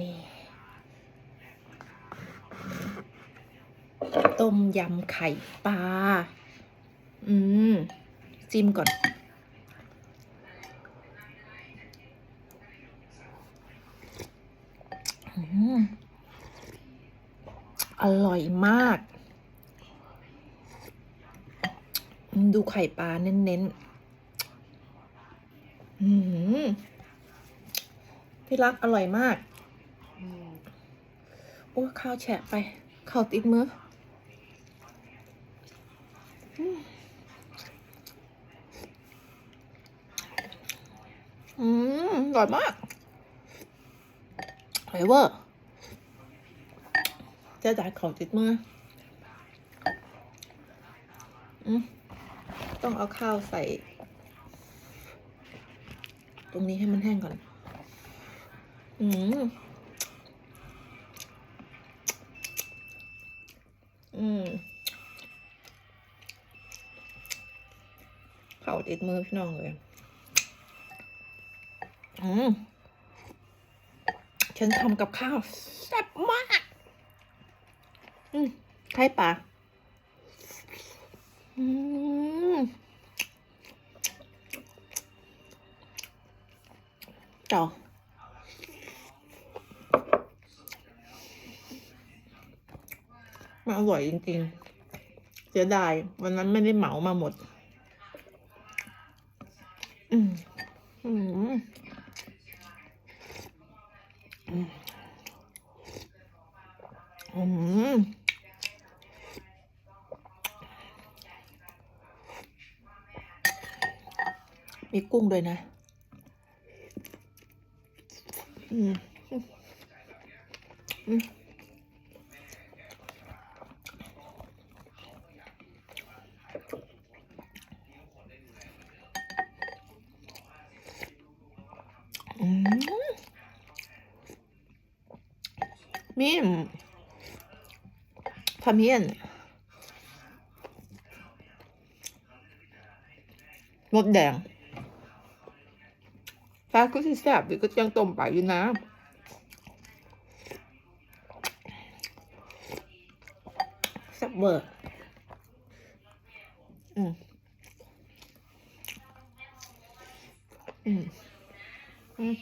นี่ ต้มยำไข่ปลา อืม จิ้มก่อน อร่อยมาก ดูไข่ปลาเน้นๆ อืมที่รักอร่อยมาก โอ้ข้าวแฉะไปข้าวติดมืออืมอร่อยมากอร่อยเวอร์เจะจ่ายข้าวติดมืออืมต้องเอาข้าวใส่ ตรงนี้ให้มันแห้งก่อน อืม อืม เผาติดมือพี่น้องเลย อืมฉันทำกับข้าวแซ่บมาก อืมไข่ปลาอืมต่อมันอร่อยจริงๆ เสียดาย วันนั้นไม่ได้เหมามาหมด อืมอืมอืมมีกุ้งด้วยนะ อืม อืม มมีทำเฮียนมดแดงฟ้าก็สิแซ่บอยู่ก็ยังต้มไปอยู่นะแซ่บเวอร์อืมอืม อืม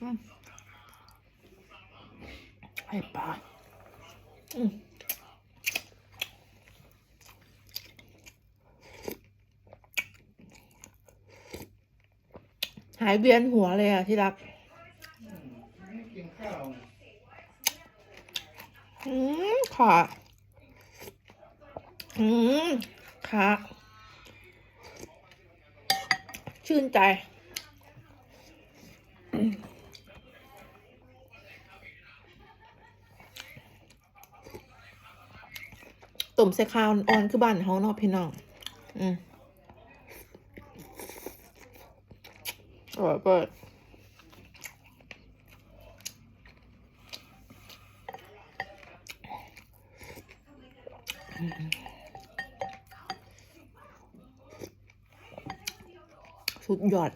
อืมไข่ปลาอืมหายเวียนหัวเลยอะที่รัก อืมขาอืมขาชื่นใจ ตุ่มใส่ข้าวอ่อนคือบ้านเขาเนาะพี่น้อง อืมอร่อยเปิดสุดยอด